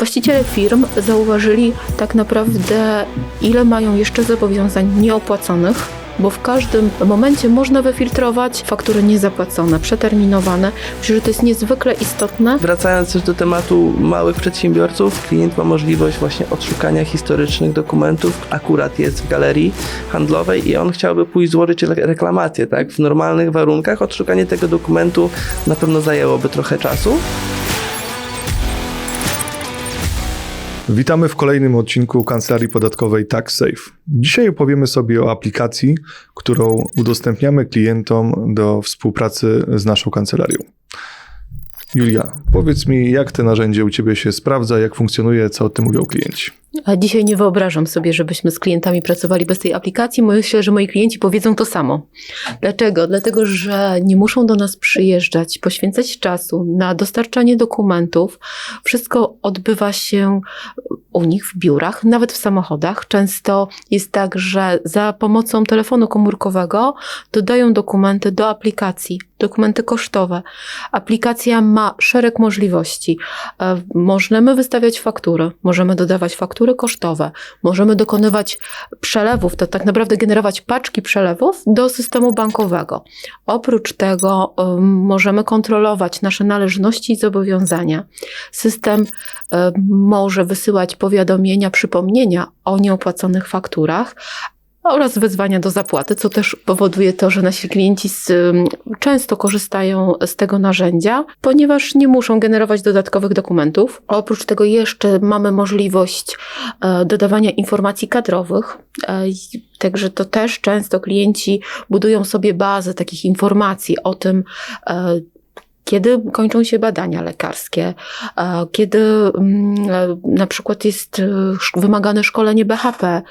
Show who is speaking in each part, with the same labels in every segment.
Speaker 1: Właściciele firm zauważyli tak naprawdę, ile mają jeszcze zobowiązań nieopłaconych, bo w każdym momencie można wyfiltrować faktury niezapłacone, przeterminowane. Myślę, że to jest niezwykle istotne.
Speaker 2: Wracając też do tematu małych przedsiębiorców, klient ma możliwość właśnie odszukania historycznych dokumentów. Akurat jest w galerii handlowej i on chciałby pójść złożyć re- reklamację, tak? W normalnych warunkach odszukanie tego dokumentu na pewno zajęłoby trochę czasu.
Speaker 3: Witamy w kolejnym odcinku Kancelarii Podatkowej TaxSafe. Dzisiaj opowiemy sobie o aplikacji, którą udostępniamy klientom do współpracy z naszą kancelarią. Julia, powiedz mi, jak to narzędzie u Ciebie się sprawdza, jak funkcjonuje, co o tym mówią klienci?
Speaker 1: A dzisiaj nie wyobrażam sobie, żebyśmy z klientami pracowali bez tej aplikacji. Myślę, że moi klienci powiedzą to samo. Dlaczego? Dlatego, że nie muszą do nas przyjeżdżać, poświęcać czasu na dostarczanie dokumentów. Wszystko odbywa się u nich w biurach, nawet w samochodach. Często jest tak, że za pomocą telefonu komórkowego dodają dokumenty do aplikacji, dokumenty kosztowe. Aplikacja ma szereg możliwości. E, Możemy wystawiać faktury, możemy dodawać faktury kosztowe, możemy dokonywać przelewów, to tak naprawdę generować paczki przelewów do systemu bankowego. Oprócz tego em, możemy kontrolować nasze należności i zobowiązania. System em, może wysyłać powiadomienia, przypomnienia o nieopłaconych fakturach, oraz wezwania do zapłaty, co też powoduje to, że nasi klienci z, często korzystają z tego narzędzia, ponieważ nie muszą generować dodatkowych dokumentów. Oprócz tego jeszcze mamy możliwość e, dodawania informacji kadrowych. E, Także to też często klienci budują sobie bazę takich informacji o tym, e, kiedy kończą się badania lekarskie, kiedy mm, na przykład jest wymagane szkolenie BHP.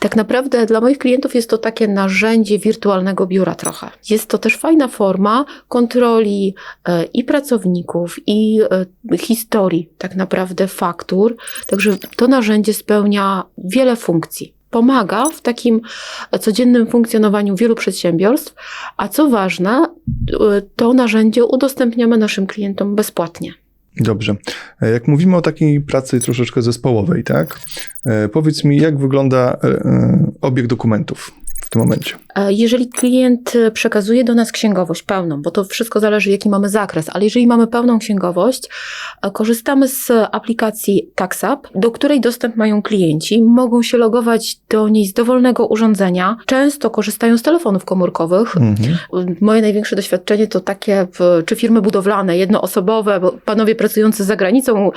Speaker 1: Tak naprawdę dla moich klientów jest to takie narzędzie wirtualnego biura trochę. Jest to też fajna forma kontroli e, i pracowników, i e, historii tak naprawdę faktur. Także to narzędzie spełnia wiele funkcji. Pomaga w takim codziennym funkcjonowaniu wielu przedsiębiorstw, a co ważne, e, to narzędzie udostępniamy naszym klientom bezpłatnie.
Speaker 3: Dobrze. E, Jak mówimy o takiej pracy troszeczkę zespołowej, tak? E, Powiedz mi, jak wygląda e, obieg dokumentów w tym momencie?
Speaker 1: E, Jeżeli klient e, przekazuje do nas księgowość pełną, bo to wszystko zależy, jaki mamy zakres, ale jeżeli mamy pełną księgowość, e, korzystamy z aplikacji TaxUp, do której dostęp mają klienci. Mogą się logować do niej z dowolnego urządzenia. Często korzystają z telefonów komórkowych.
Speaker 3: Mhm.
Speaker 1: Moje największe doświadczenie to takie, w, czy firmy budowlane, jednoosobowe, bo panowie pracujący za granicą,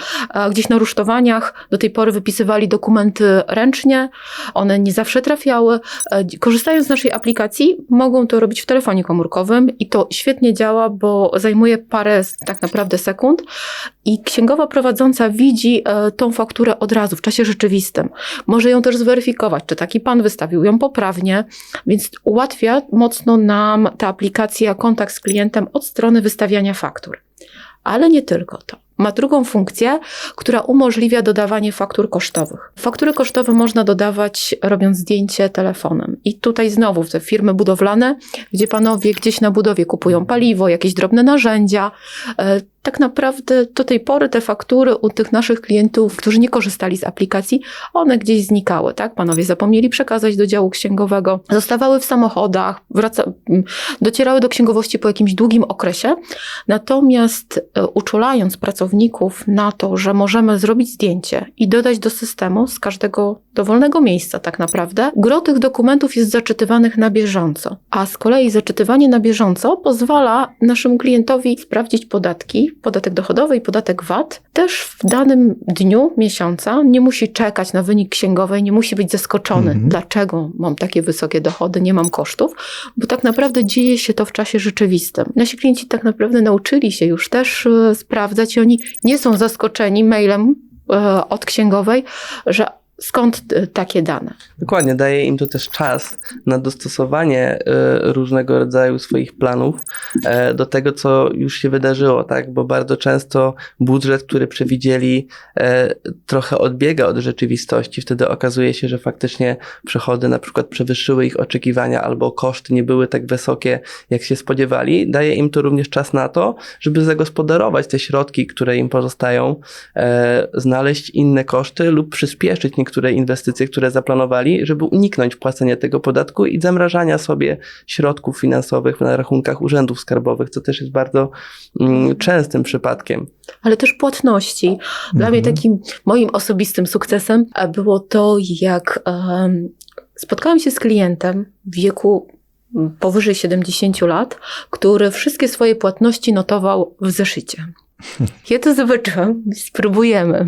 Speaker 1: gdzieś na rusztowaniach, do tej pory wypisywali dokumenty ręcznie, one nie zawsze trafiały. E, Korzystając z naszej aplikacji, mogą to robić w telefonie komórkowym i to świetnie działa, bo zajmuje parę tak naprawdę sekund i księgowa prowadząca widzi e, tą fakturę od razu w czasie rzeczywistym. Może ją też zweryfikować, czy taki pan wystawił ją poprawnie, więc ułatwia mocno nam ta aplikacja kontakt z klientem od strony wystawiania faktur. Ale nie tylko to. Ma drugą funkcję, która umożliwia dodawanie faktur kosztowych. Faktury kosztowe można dodawać robiąc zdjęcie telefonem. I tutaj znowu te firmy budowlane, gdzie panowie gdzieś na budowie kupują paliwo, jakieś drobne narzędzia. e, Tak naprawdę do tej pory te faktury u tych naszych klientów, którzy nie korzystali z aplikacji, one gdzieś znikały, tak? Panowie zapomnieli przekazać do działu księgowego, zostawały w samochodach, wraca, docierały do księgowości po jakimś długim okresie. Natomiast e, uczulając pracowników na to, że możemy zrobić zdjęcie i dodać do systemu z każdego dowolnego miejsca tak naprawdę, gro tych dokumentów jest zaczytywanych na bieżąco. A z kolei zaczytywanie na bieżąco pozwala naszym klientowi sprawdzić podatki, podatek dochodowy i podatek VAT, też w danym dniu miesiąca nie musi czekać na wynik księgowej, nie musi być zaskoczony,
Speaker 3: Mhm.
Speaker 1: dlaczego mam takie wysokie dochody, nie mam kosztów, bo tak naprawdę dzieje się to w czasie rzeczywistym. Nasi klienci tak naprawdę nauczyli się już też e, sprawdzać i oni nie są zaskoczeni mailem e, od księgowej, że skąd y, takie dane?
Speaker 2: Dokładnie, daje im to też czas na dostosowanie e, różnego rodzaju swoich planów e, do tego, co już się wydarzyło, tak? Bo bardzo często budżet, który przewidzieli, e, trochę odbiega od rzeczywistości. Wtedy okazuje się, że faktycznie przychody na przykład przewyższyły ich oczekiwania albo koszty nie były tak wysokie, jak się spodziewali. Daje im to również czas na to, żeby zagospodarować te środki, które im pozostają, e, znaleźć inne koszty lub przyspieszyć niektóre inwestycje, które zaplanowali, żeby uniknąć płacenia tego podatku i zamrażania sobie środków finansowych na rachunkach urzędów skarbowych, co też jest bardzo mm, częstym przypadkiem.
Speaker 1: ale też płatności. Dla mnie
Speaker 3: Mhm.
Speaker 1: takim moim osobistym sukcesem było to, jak em, spotkałam się z klientem w wieku powyżej 70 lat, który wszystkie swoje płatności notował w zeszycie. Ja to zobaczyłam, spróbujemy.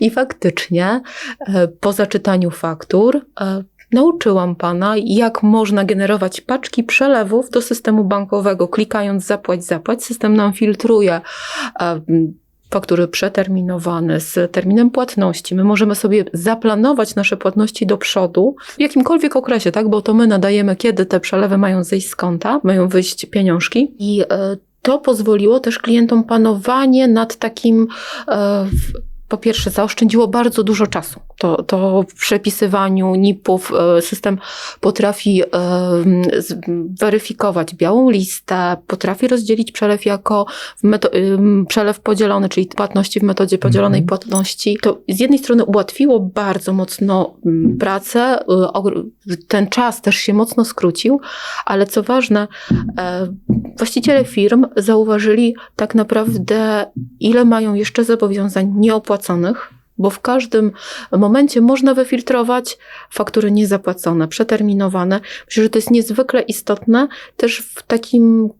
Speaker 1: I faktycznie e, po zaczytaniu faktur e, nauczyłam pana, jak można generować paczki przelewów do systemu bankowego. Klikając zapłać, zapłać, system nam filtruje e, faktury przeterminowane z terminem płatności. My możemy sobie zaplanować nasze płatności do przodu w jakimkolwiek okresie, tak? Bo to my nadajemy, kiedy te przelewy mają zejść z konta, mają wyjść pieniążki i to pozwoliło też klientom panowanie nad takim e, po pierwsze, zaoszczędziło bardzo dużo czasu. To, to w przepisywaniu NIP-ów e, system potrafi e, weryfikować białą listę, potrafi rozdzielić przelew jako ym, przelew podzielony, czyli płatności w metodzie podzielonej
Speaker 3: Mhm.
Speaker 1: płatności. To z jednej strony ułatwiło bardzo mocno pracę, y, ten czas też się mocno skrócił, ale co ważne, e, właściciele firm zauważyli tak naprawdę, ile mają jeszcze zobowiązań nieopłaconych, bo w każdym momencie można wyfiltrować faktury niezapłacone, przeterminowane. Myślę, że to jest niezwykle istotne też w takim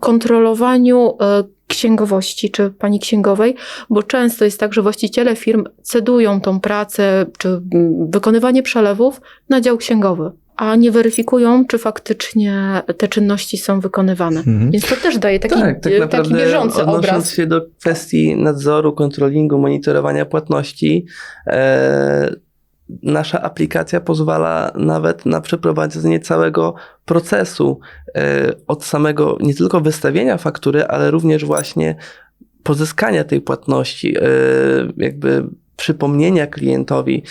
Speaker 1: kontrolowaniu e, księgowości czy pani księgowej, bo często jest tak, że właściciele firm cedują tą pracę czy mm, wykonywanie przelewów na dział księgowy, a nie weryfikują, czy faktycznie te czynności są wykonywane.
Speaker 3: Mhm.
Speaker 1: Więc to też daje taki,
Speaker 2: tak, tak
Speaker 1: e,
Speaker 2: naprawdę
Speaker 1: taki bieżący
Speaker 2: odnosząc
Speaker 1: obraz.
Speaker 2: się do kwestii nadzoru, kontrolingu, monitorowania płatności, e, nasza aplikacja pozwala nawet na przeprowadzenie całego procesu e, od samego nie tylko wystawienia faktury, ale również właśnie pozyskania tej płatności, e, jakby przypomnienia klientowi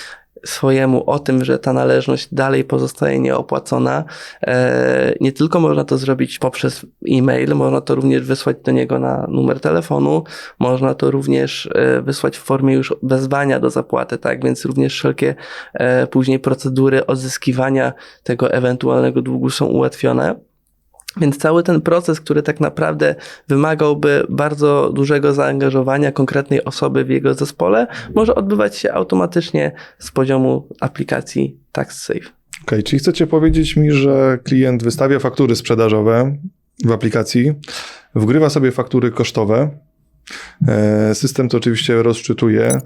Speaker 2: swojemu o tym, że ta należność dalej pozostaje nieopłacona. E, Nie tylko można to zrobić poprzez e-mail, można to również wysłać do niego na numer telefonu, można to również e, wysłać w formie już wezwania do zapłaty, tak? Więc również wszelkie e, później procedury odzyskiwania tego ewentualnego długu są ułatwione. Więc cały ten proces, który tak naprawdę wymagałby bardzo dużego zaangażowania konkretnej osoby w jego zespole, może odbywać się automatycznie z poziomu aplikacji TaxSafe.
Speaker 3: Okej, czyli chcecie powiedzieć mi, że klient wystawia faktury sprzedażowe w aplikacji, wgrywa sobie faktury kosztowe. E, System to oczywiście rozczytuje.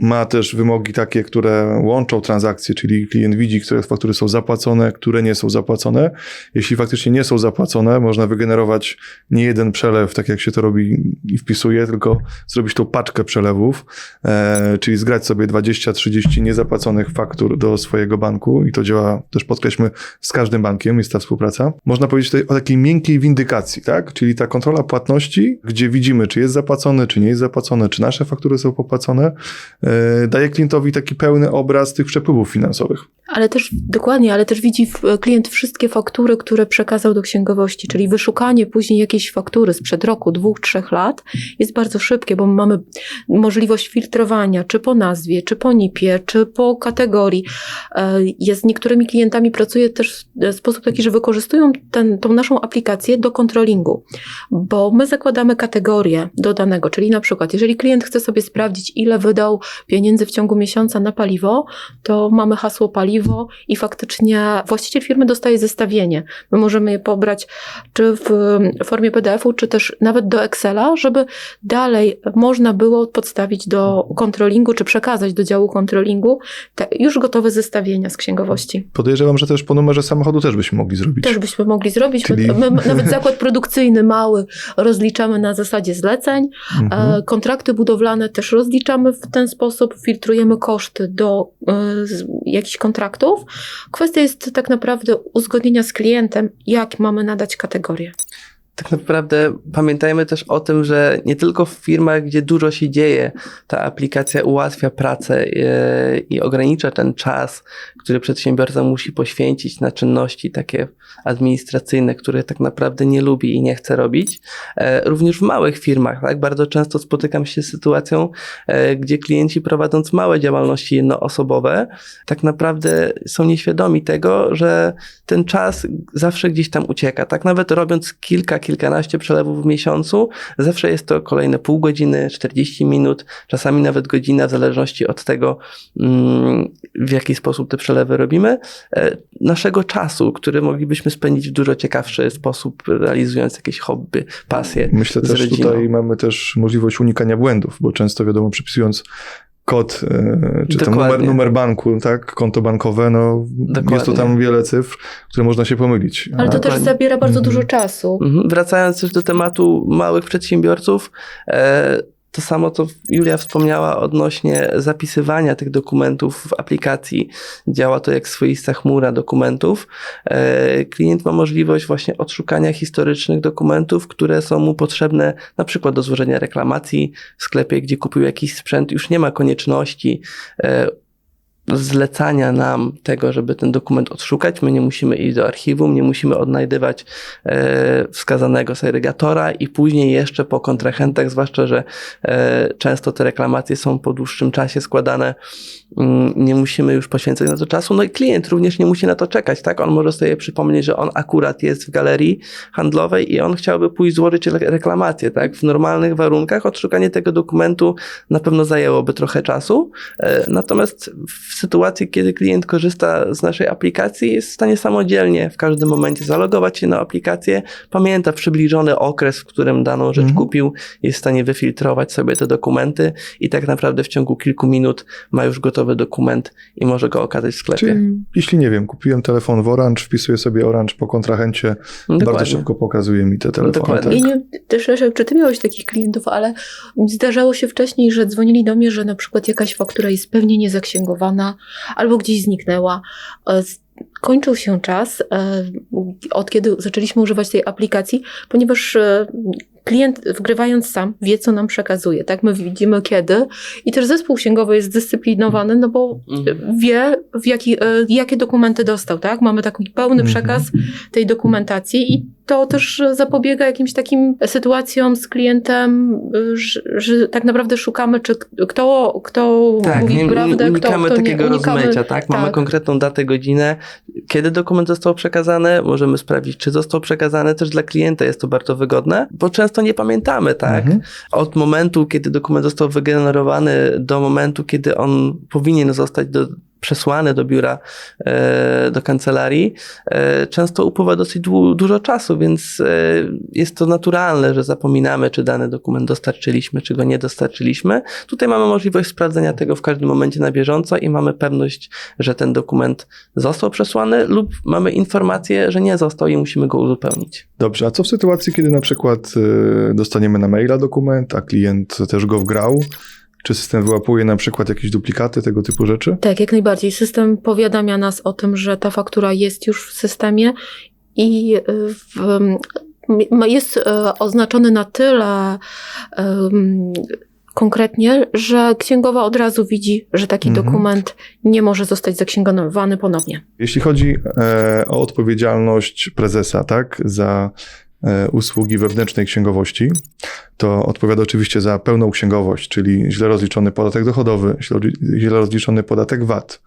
Speaker 3: Ma też wymogi takie, które łączą transakcje, czyli klient widzi, które faktury są zapłacone, które nie są zapłacone. Jeśli faktycznie nie są zapłacone, można wygenerować nie jeden przelew, tak jak się to robi i wpisuje, tylko zrobić tą paczkę przelewów, e, czyli zgrać sobie 20-30 niezapłaconych faktur do swojego banku i to działa też podkreślmy z każdym bankiem, jest ta współpraca. Można powiedzieć tutaj o takiej miękkiej windykacji, tak? Czyli ta kontrola płatności, gdzie widzimy, czy jest zapłacone, czy nie jest zapłacone, czy nasze faktury są popłacone, e, daje klientowi taki pełny obraz tych przepływów finansowych.
Speaker 1: Ale też, dokładnie, ale też widzi klient wszystkie faktury, które przekazał do księgowości, czyli wyszukanie później jakiejś faktury sprzed roku, dwóch, trzech lat jest bardzo szybkie, bo mamy możliwość filtrowania, czy po nazwie, czy po NIP-ie, czy po kategorii. E, Ja z niektórymi klientami pracuję też w sposób taki, że wykorzystują ten, tą naszą aplikację do kontrolingu, bo my zakładamy kategorię do danego, czyli na przykład, jeżeli klient chce sobie sprawdzić, ile wydał pieniędzy w ciągu miesiąca na paliwo, to mamy hasło paliwo i faktycznie właściciel firmy dostaje zestawienie. My możemy je pobrać czy w formie PDF-u, czy też nawet do Excela, żeby dalej można było podstawić do kontrolingu, czy przekazać do działu kontrolingu te już gotowe zestawienia z księgowości.
Speaker 3: Podejrzewam, że też po numerze samochodu też byśmy mogli zrobić.
Speaker 1: Też byśmy mogli zrobić.
Speaker 3: Czyli-
Speaker 1: My, my, nawet zakład produkcyjny mały rozliczamy na zasadzie zleceń.
Speaker 3: Mhm.
Speaker 1: E, Kontrakty budowlane też rozliczamy w ten sposób, filtrujemy koszty do e, jakichś kontraktów. Kwestia jest tak naprawdę uzgodnienia z klientem, jak mamy nadać kategorię.
Speaker 2: Tak naprawdę pamiętajmy też o tym, że nie tylko w firmach, gdzie dużo się dzieje, ta aplikacja ułatwia pracę e, i ogranicza ten czas, który przedsiębiorca musi poświęcić na czynności takie administracyjne, które tak naprawdę nie lubi i nie chce robić. E, Również w małych firmach, tak? Bardzo często spotykam się z sytuacją, e, gdzie klienci prowadząc małe działalności jednoosobowe, tak naprawdę są nieświadomi tego, że ten czas zawsze gdzieś tam ucieka. Tak nawet robiąc kilka, kilkanaście przelewów w miesiącu, zawsze jest to kolejne pół godziny, 40 minut, czasami nawet godzina, w zależności od tego, mm, w jaki sposób te przelewy robimy, e, naszego czasu, który moglibyśmy spędzić w dużo ciekawszy sposób, realizując jakieś hobby, pasje.
Speaker 3: Myślę też
Speaker 2: rodziną.
Speaker 3: tutaj mamy też możliwość unikania błędów, bo często wiadomo, przypisując kod, e, czy tam numer,
Speaker 2: Dokładnie.
Speaker 3: numer banku, tak, konto bankowe, no
Speaker 2: Dokładnie.
Speaker 3: jest to tam wiele cyfr, które można się pomylić.
Speaker 1: Ale to też
Speaker 2: Dokładnie.
Speaker 1: zabiera bardzo
Speaker 3: Mhm.
Speaker 1: dużo czasu.
Speaker 2: Mhm. Wracając też do tematu małych przedsiębiorców, e, to samo, co Julia wspomniała odnośnie zapisywania tych dokumentów w aplikacji. Działa to jak swoista chmura dokumentów. E, Klient ma możliwość właśnie odszukania historycznych dokumentów, które są mu potrzebne na przykład do złożenia reklamacji w sklepie, gdzie kupił jakiś sprzęt. Już nie ma konieczności e, zlecania nam tego, żeby ten dokument odszukać. My nie musimy iść do archiwum, nie musimy odnajdywać e, wskazanego segregatora i później jeszcze po kontrahentach, zwłaszcza, że e, często te reklamacje są po dłuższym czasie składane, mm, nie musimy już poświęcać na to czasu. No i klient również nie musi na to czekać, tak? On może sobie przypomnieć, że on akurat jest w galerii handlowej i on chciałby pójść złożyć re- reklamację, tak? W normalnych warunkach odszukanie tego dokumentu na pewno zajęłoby trochę czasu, e, natomiast w sytuacji, kiedy klient korzysta z naszej aplikacji, jest w stanie samodzielnie w każdym momencie zalogować się na aplikację, pamięta przybliżony okres, w którym daną rzecz
Speaker 3: Mhm.
Speaker 2: kupił, jest w stanie wyfiltrować sobie te dokumenty i tak naprawdę w ciągu kilku minut ma już gotowy dokument i może go okazać w sklepie.
Speaker 3: Czyli jeśli nie wiem, kupiłem telefon w Orange, wpisuję sobie Orange po kontrahencie, bardzo
Speaker 2: Dokładnie.
Speaker 3: szybko pokazuje mi te telefony.
Speaker 2: Dokładnie.
Speaker 3: Tak?
Speaker 1: I nie, też Leszek, czy ty miałeś takich klientów, ale zdarzało się wcześniej, że dzwonili do mnie, że na przykład jakaś faktura jest pewnie niezaksięgowana albo gdzieś zniknęła. E, Kończył się czas, e, od kiedy zaczęliśmy używać tej aplikacji, ponieważ e, klient wgrywając sam wie, co nam przekazuje. Tak, my widzimy kiedy i też zespół księgowy jest zdyscyplinowany, no bo
Speaker 2: Mhm.
Speaker 1: wie, w jaki, e, jakie dokumenty dostał, tak? Mamy taki pełny
Speaker 3: Mhm.
Speaker 1: przekaz tej dokumentacji i to też zapobiega jakimś takim sytuacjom z klientem, y, że, że tak naprawdę szukamy, czy kto, kto
Speaker 2: Tak,
Speaker 1: mówi
Speaker 2: nie,
Speaker 1: prawdę,
Speaker 2: nie
Speaker 1: kto,
Speaker 2: unikamy
Speaker 1: kto
Speaker 2: takiego
Speaker 1: nie unikamy.
Speaker 2: rozmycia, tak? Mamy
Speaker 1: tak.
Speaker 2: konkretną datę, godzinę, kiedy dokument został przekazany, możemy sprawdzić, czy został przekazany, też dla klienta jest to bardzo wygodne, bo często nie pamiętamy, tak?
Speaker 3: Mhm.
Speaker 2: Od momentu, kiedy dokument został wygenerowany, do momentu, kiedy on powinien zostać do, przesłany do biura, e, do kancelarii, e, często upływa dosyć dużo czasu, więc e, jest to naturalne, że zapominamy, czy dany dokument dostarczyliśmy, czy go nie dostarczyliśmy. Tutaj mamy możliwość sprawdzenia tego w każdym momencie na bieżąco i mamy pewność, że ten dokument został przesłany lub mamy informację, że nie został i musimy go uzupełnić.
Speaker 3: Dobrze, a co w sytuacji, kiedy na przykład dostaniemy na maila dokument, a klient też go wgrał? Czy system wyłapuje na przykład jakieś duplikaty, tego typu rzeczy?
Speaker 1: Tak, jak najbardziej. System powiadamia nas o tym, że ta faktura jest już w systemie i y, w, jest e, oznaczony na tyle em, konkretnie, że księgowa od razu widzi, że taki
Speaker 3: Mhm.
Speaker 1: dokument nie może zostać zaksięgowany ponownie.
Speaker 3: Jeśli chodzi e, o odpowiedzialność prezesa, tak, za e, usługi wewnętrznej księgowości, to odpowiada oczywiście za pełną księgowość, czyli źle rozliczony podatek dochodowy, źle, rozliczony podatek VAT,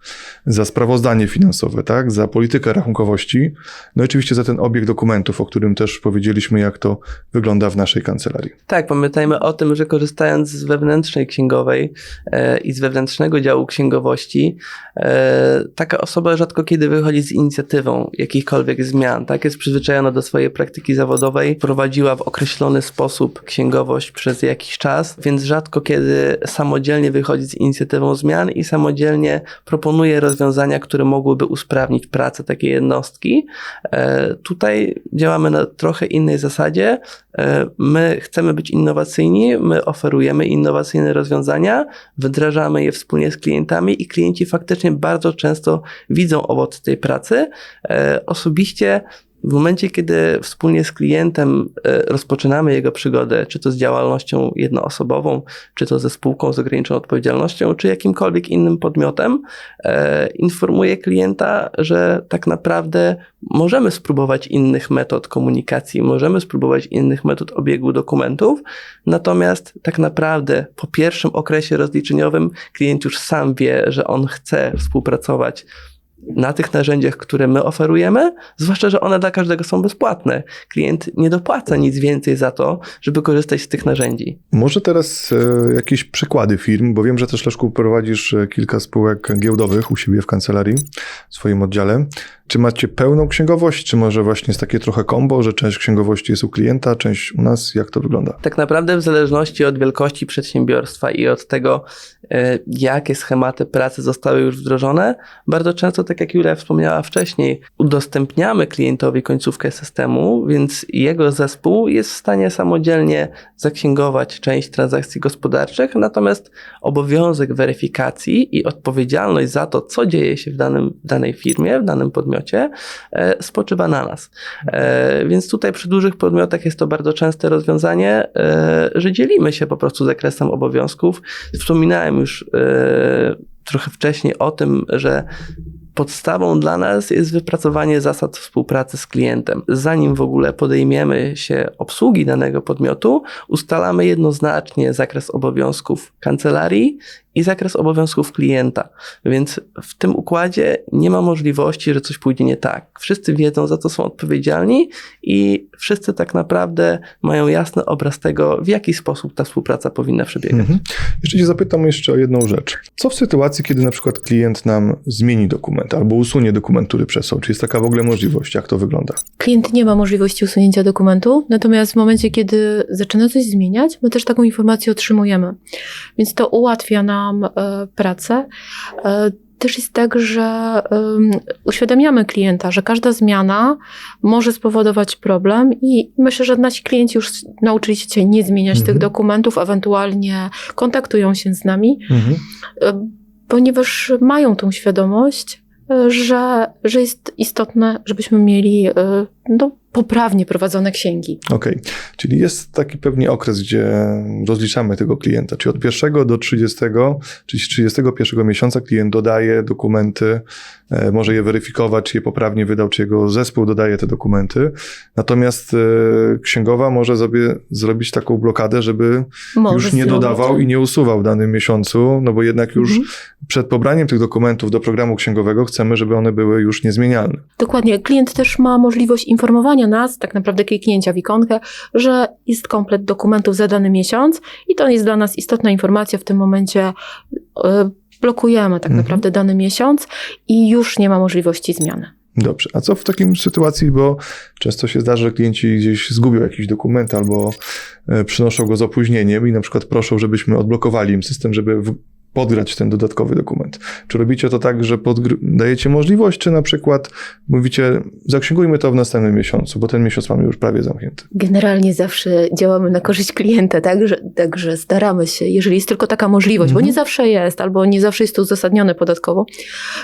Speaker 3: za sprawozdanie finansowe, tak, za politykę rachunkowości, no i oczywiście za ten obieg dokumentów, o którym też powiedzieliśmy, jak to wygląda w naszej kancelarii.
Speaker 2: Tak, pamiętajmy o tym, że korzystając z wewnętrznej księgowej e, i z wewnętrznego działu księgowości, e, taka osoba rzadko kiedy wychodzi z inicjatywą jakichkolwiek zmian, tak? Jest przyzwyczajona do swojej praktyki zawodowej, prowadziła w określony sposób księgowość przez jakiś czas, więc rzadko kiedy samodzielnie wychodzi z inicjatywą zmian i samodzielnie proponuje rozwiązania, które mogłyby usprawnić pracę takiej jednostki. E, Tutaj działamy na trochę innej zasadzie. E, My chcemy być innowacyjni, my oferujemy innowacyjne rozwiązania, wdrażamy je wspólnie z klientami i klienci faktycznie bardzo często widzą owoce tej pracy. E, Osobiście w momencie, kiedy wspólnie z klientem e, rozpoczynamy jego przygodę, czy to z działalnością jednoosobową, czy to ze spółką z ograniczoną odpowiedzialnością, czy jakimkolwiek innym podmiotem, e, informuję klienta, że tak naprawdę możemy spróbować innych metod komunikacji, możemy spróbować innych metod obiegu dokumentów, natomiast tak naprawdę po pierwszym okresie rozliczeniowym klient już sam wie, że on chce współpracować na tych narzędziach, które my oferujemy, zwłaszcza, że one dla każdego są bezpłatne. Klient nie dopłaca nic więcej za to, żeby korzystać z tych narzędzi.
Speaker 3: Może teraz e, jakieś przykłady firm, bo wiem, że też Leszku prowadzisz e, kilka spółek giełdowych u siebie w kancelarii, w swoim oddziale. Czy macie pełną księgowość, czy może właśnie jest takie trochę kombo, że część księgowości jest u klienta, część u nas? Jak to wygląda?
Speaker 2: Tak naprawdę w zależności od wielkości przedsiębiorstwa i od tego, e, jakie schematy pracy zostały już wdrożone, bardzo często, tak jak Julia wspomniała wcześniej, udostępniamy klientowi końcówkę systemu, więc jego zespół jest w stanie samodzielnie zaksięgować część transakcji gospodarczych, natomiast obowiązek weryfikacji i odpowiedzialność za to, co dzieje się w, danym, w danej firmie, w danym podmiocie, e, spoczywa na nas. E, Więc tutaj przy dużych podmiotach jest to bardzo częste rozwiązanie, e, że dzielimy się po prostu zakresem obowiązków. Wspominałem już e, trochę wcześniej o tym, że podstawą dla nas jest wypracowanie zasad współpracy z klientem. Zanim w ogóle podejmiemy się obsługi danego podmiotu, ustalamy jednoznacznie zakres obowiązków kancelarii i zakres obowiązków klienta. Więc w tym układzie nie ma możliwości, że coś pójdzie nie tak. Wszyscy wiedzą, za co są odpowiedzialni i wszyscy tak naprawdę mają jasny obraz tego, w jaki sposób ta współpraca powinna przebiegać.
Speaker 3: Mhm. Jeszcze cię zapytam jeszcze o jedną rzecz. Co w sytuacji, kiedy na przykład klient nam zmieni dokument albo usunie dokument, który przesłał? Czy jest taka w ogóle możliwość? Jak to wygląda?
Speaker 1: Klient nie ma możliwości usunięcia dokumentu, natomiast w momencie, kiedy zaczyna coś zmieniać, my też taką informację otrzymujemy. Więc to ułatwia nam e, pracę. E, też jest tak, że uświadamiamy klienta, że każda zmiana może spowodować problem i myślę, że nasi klienci już nauczyli się dzisiaj nie zmieniać
Speaker 3: Mhm.
Speaker 1: tych dokumentów, ewentualnie kontaktują się z nami, e, ponieważ mają tą świadomość, że, że jest istotne, żebyśmy mieli no, poprawnie prowadzone księgi.
Speaker 3: Okej, czyli jest taki pewnie okres, gdzie rozliczamy tego klienta, czyli od 1 do 30, czyli z 31 miesiąca klient dodaje dokumenty, e, może je weryfikować, czy je poprawnie wydał, czy jego zespół dodaje te dokumenty. Natomiast e, księgowa może sobie zrobić taką blokadę, żeby
Speaker 1: Może
Speaker 3: już nie
Speaker 1: zrobić.
Speaker 3: dodawał i nie usuwał w danym miesiącu, no bo jednak już
Speaker 1: Mhm.
Speaker 3: przed pobraniem tych dokumentów do programu księgowego chcemy, żeby one były już niezmienialne.
Speaker 1: Dokładnie. Klient też ma możliwość informowania nas, tak naprawdę kliknięcia w ikonkę, że jest komplet dokumentów za dany miesiąc i to jest dla nas istotna informacja. W tym momencie e, blokujemy tak
Speaker 3: Mhm.
Speaker 1: naprawdę dany miesiąc i już nie ma możliwości zmiany.
Speaker 3: Dobrze, a co w takim sytuacji, bo często się zdarza, że klienci gdzieś zgubią jakiś dokument albo e, przynoszą go z opóźnieniem i na przykład proszą, żebyśmy odblokowali im system, żeby podgrać ten dodatkowy dokument. Czy robicie to tak, że dajecie możliwość, czy na przykład mówicie, zaksięgujmy to w następnym miesiącu, bo ten miesiąc mamy już prawie zamknięty.
Speaker 1: Generalnie zawsze działamy na korzyść klienta, także, także staramy się, jeżeli jest tylko taka możliwość, bo
Speaker 3: Mhm.
Speaker 1: nie zawsze jest, albo nie zawsze jest to uzasadnione podatkowo,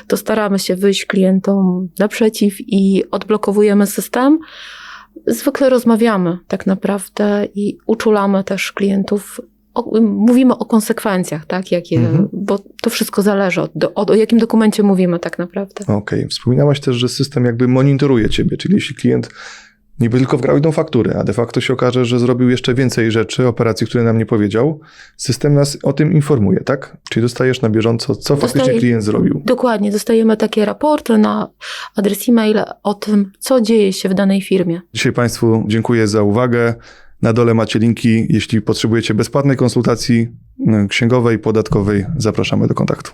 Speaker 1: to staramy się wyjść klientom naprzeciw i odblokowujemy system. Zwykle rozmawiamy tak naprawdę i uczulamy też klientów. O, mówimy o konsekwencjach, tak, jakie,
Speaker 3: Mhm.
Speaker 1: bo to wszystko zależy od, od, o jakim dokumencie mówimy tak naprawdę.
Speaker 3: Okej, wspominałaś też, że system jakby monitoruje ciebie, czyli jeśli klient niby tylko wgrał jedną fakturę, a de facto się okaże, że zrobił jeszcze więcej rzeczy, operacji, które nam nie powiedział, system nas o tym informuje, tak? Czyli dostajesz na bieżąco, co faktycznie
Speaker 1: Dostaję-
Speaker 3: klient zrobił.
Speaker 1: Dokładnie, dostajemy takie raporty na adres e-mail o tym, co dzieje się w danej firmie.
Speaker 3: Dzisiaj Państwu dziękuję za uwagę. Na dole macie linki. Jeśli potrzebujecie bezpłatnej konsultacji y, księgowej, podatkowej, zapraszamy do kontaktu.